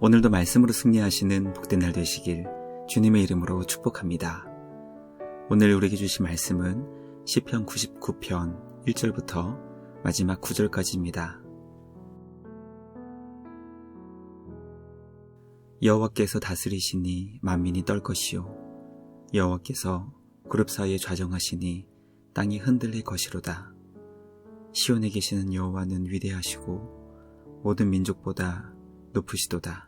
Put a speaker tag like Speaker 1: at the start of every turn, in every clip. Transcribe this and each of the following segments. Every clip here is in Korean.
Speaker 1: 오늘도 말씀으로 승리하시는 복된 날 되시길 주님의 이름으로 축복합니다. 오늘 우리에게 주신 말씀은 시편 99편 1절부터 마지막 9절까지입니다. 여호와께서 다스리시니 만민이 떨 것이요 여호와께서 그룹 사이에 좌정하시니 땅이 흔들릴 것이로다. 시온에 계시는 여호와는 위대하시고 모든 민족보다 높으시도다.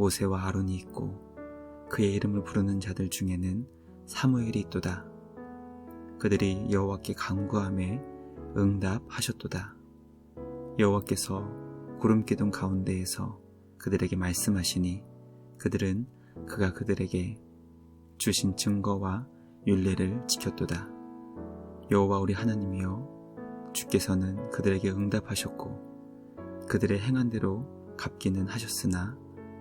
Speaker 1: 모세와 아론이 있고 그의 이름을 부르는 자들 중에는 사무엘이 있도다. 그들이 여호와께 간구함에 응답하셨도다. 여호와께서 구름 기둥 가운데에서 그들에게 말씀하시니 그들은 그가 그들에게 주신 증거와 윤례를 지켰도다. 여호와 우리 하나님이여 주께서는 그들에게 응답하셨고 그들의 행한 대로 갚기는 하셨으나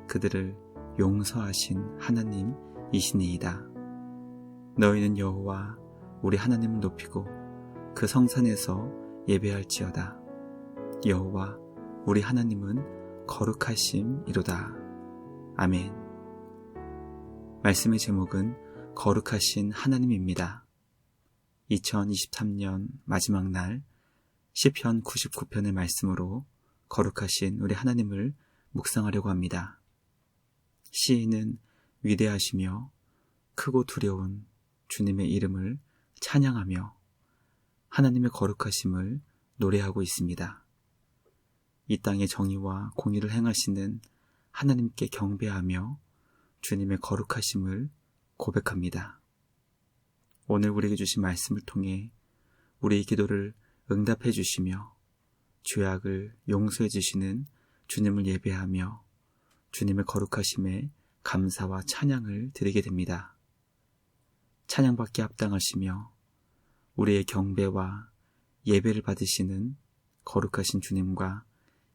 Speaker 1: 그들을 용서하신 하나님이시니이다. 너희는 여호와 우리 하나님을 높이고 그 성산에서 예배할지어다. 여호와 우리 하나님은 거룩하심이로다. 아멘. 말씀의 제목은 거룩하신 하나님입니다. 2023년 마지막 날 시편 99편의 말씀으로 거룩하신 우리 하나님을 묵상하려고 합니다. 시인은 위대하시며 크고 두려운 주님의 이름을 찬양하며 하나님의 거룩하심을 노래하고 있습니다. 이 땅의 정의와 공의를 행하시는 하나님께 경배하며 주님의 거룩하심을 고백합니다. 오늘 우리에게 주신 말씀을 통해 우리의 기도를 응답해 주시며 죄악을 용서해 주시는 주님을 예배하며 주님의 거룩하심에 감사와 찬양을 드리게 됩니다. 찬양받기 합당하시며 우리의 경배와 예배를 받으시는 거룩하신 주님과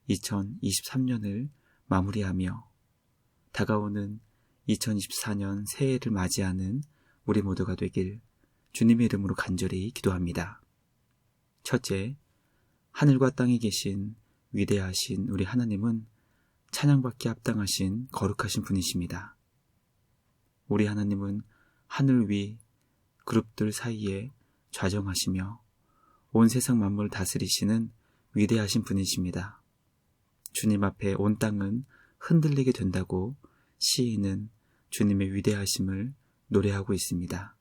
Speaker 1: 2023년을 마무리하며 다가오는 2024년 새해를 맞이하는 우리 모두가 되길 주님의 이름으로 간절히 기도합니다. 첫째, 하늘과 땅에 계신 위대하신 우리 하나님은 찬양받기 합당하신 거룩하신 분이십니다. 우리 하나님은 하늘 위 그룹들 사이에 좌정하시며 온 세상 만물을 다스리시는 위대하신 분이십니다. 주님 앞에 온 땅은 흔들리게 된다고 시인은 주님의 위대하심을 노래하고 있습니다.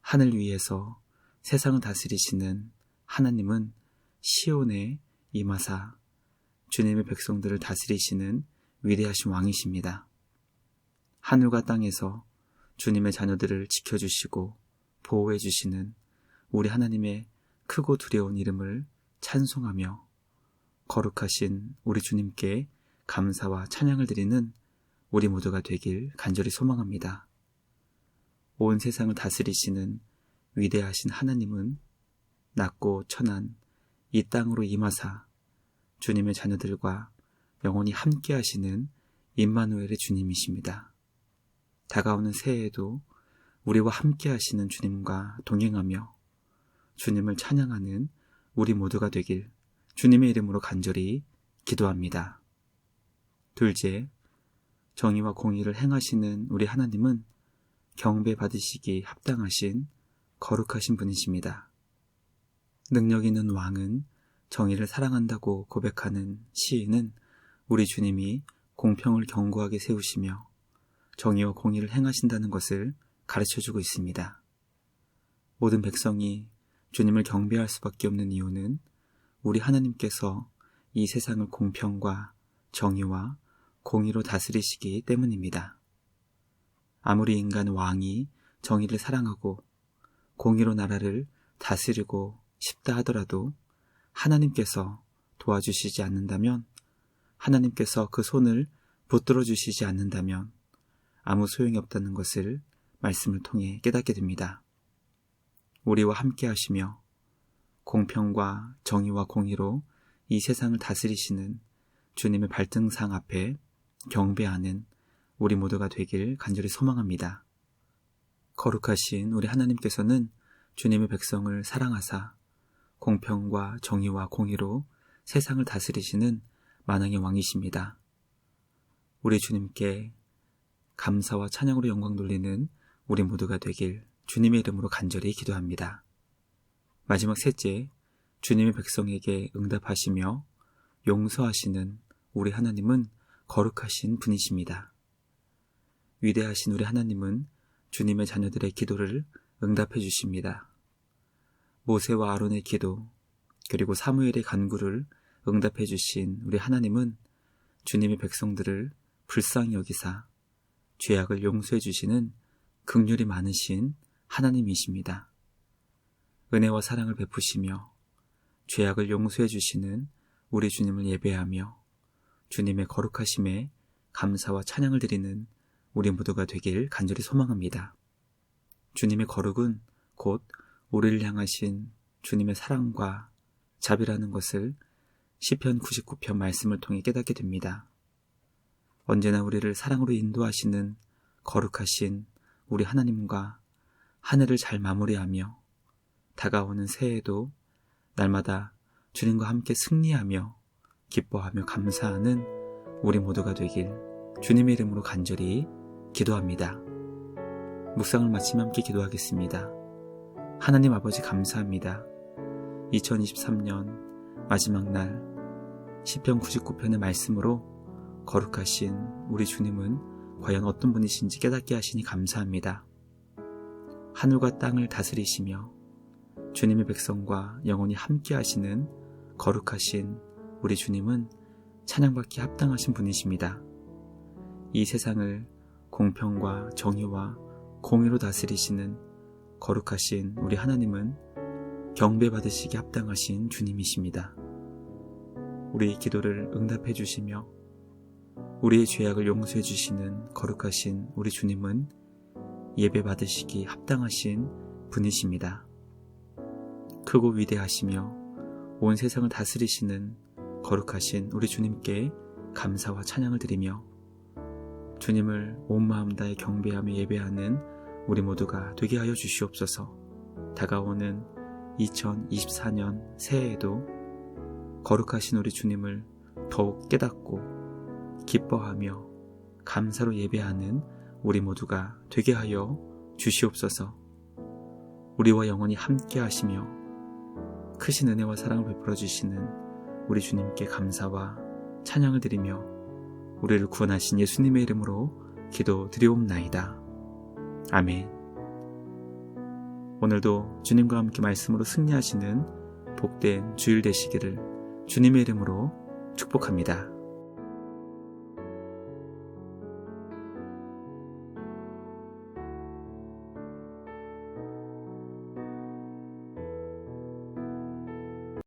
Speaker 1: 하늘 위에서 세상을 다스리시는 하나님은 시온의 이마사 주님의 백성들을 다스리시는 위대하신 왕이십니다. 하늘과 땅에서 주님의 자녀들을 지켜주시고 보호해주시는 우리 하나님의 크고 두려운 이름을 찬송하며 거룩하신 우리 주님께 감사와 찬양을 드리는 우리 모두가 되길 간절히 소망합니다. 온 세상을 다스리시는 위대하신 하나님은 낮고 천한 이 땅으로 임하사 주님의 자녀들과 영원히 함께 하시는 임마누엘의 주님이십니다. 다가오는 새해에도 우리와 함께 하시는 주님과 동행하며 주님을 찬양하는 우리 모두가 되길 주님의 이름으로 간절히 기도합니다. 둘째, 정의와 공의를 행하시는 우리 하나님은 경배 받으시기 합당하신 거룩하신 분이십니다. 능력 있는 왕은 정의를 사랑한다고 고백하는 시인은 우리 주님이 공평을 견고하게 세우시며 정의와 공의를 행하신다는 것을 가르쳐 주고 있습니다. 모든 백성이 주님을 경배할 수밖에 없는 이유는 우리 하나님께서 이 세상을 공평과 정의와 공의로 다스리시기 때문입니다. 아무리 인간 왕이 정의를 사랑하고 공의로 나라를 다스리고 싶다 하더라도 하나님께서 도와주시지 않는다면 하나님께서 그 손을 붙들어 주시지 않는다면 아무 소용이 없다는 것을 말씀을 통해 깨닫게 됩니다. 우리와 함께 하시며 공평과 정의와 공의로 이 세상을 다스리시는 주님의 발등상 앞에 경배하는 우리 모두가 되길 간절히 소망합니다. 거룩하신 우리 하나님께서는 주님의 백성을 사랑하사 공평과 정의와 공의로 세상을 다스리시는 만왕의 왕이십니다. 우리 주님께 감사와 찬양으로 영광 돌리는 우리 모두가 되길 주님의 이름으로 간절히 기도합니다. 마지막 셋째, 주님의 백성에게 응답하시며 용서하시는 우리 하나님은 거룩하신 분이십니다. 위대하신 우리 하나님은 주님의 자녀들의 기도를 응답해 주십니다. 모세와 아론의 기도, 그리고 사무엘의 간구를 응답해 주신 우리 하나님은 주님의 백성들을 불쌍히 여기사 죄악을 용서해 주시는 극률이 많으신 하나님이십니다. 은혜와 사랑을 베푸시며 죄악을 용서해 주시는 우리 주님을 예배하며 주님의 거룩하심에 감사와 찬양을 드리는 우리 모두가 되길 간절히 소망합니다. 주님의 거룩은 곧 우리를 향하신 주님의 사랑과 자비라는 것을 시편 99편 말씀을 통해 깨닫게 됩니다. 언제나 우리를 사랑으로 인도하시는 거룩하신 우리 하나님과 한 해를 잘 마무리하며 다가오는 새해에도 날마다 주님과 함께 승리하며 기뻐하며 감사하는 우리 모두가 되길 주님의 이름으로 간절히 기도합니다. 묵상을 마치며 함께 기도하겠습니다. 하나님 아버지 감사합니다. 2023년 마지막 날 시편 99편의 말씀으로 거룩하신 우리 주님은 과연 어떤 분이신지 깨닫게 하시니 감사합니다. 하늘과 땅을 다스리시며 주님의 백성과 영원히 함께 하시는 거룩하신 우리 주님은 찬양받기 합당하신 분이십니다. 이 세상을 공평과 정의와 공의로 다스리시는 거룩하신 우리 하나님은 경배받으시기 합당하신 주님이십니다. 우리의 기도를 응답해 주시며 우리의 죄악을 용서해 주시는 거룩하신 우리 주님은 예배 받으시기 합당하신 분이십니다. 크고 위대하시며 온 세상을 다스리시는 거룩하신 우리 주님께 감사와 찬양을 드리며 주님을 온 마음 다해 경배하며 예배하는 우리 모두가 되게 하여 주시옵소서. 다가오는 2024년 새해에도 거룩하신 우리 주님을 더욱 깨닫고 기뻐하며 감사로 예배하는 우리 모두가 되게 하여 주시옵소서. 우리와 영원히 함께 하시며 크신 은혜와 사랑을 베풀어 주시는 우리 주님께 감사와 찬양을 드리며 우리를 구원하신 예수님의 이름으로 기도 드리옵나이다. 아멘. 오늘도 주님과 함께 말씀으로 승리하시는 복된 주일 되시기를 주님의 이름으로 축복합니다.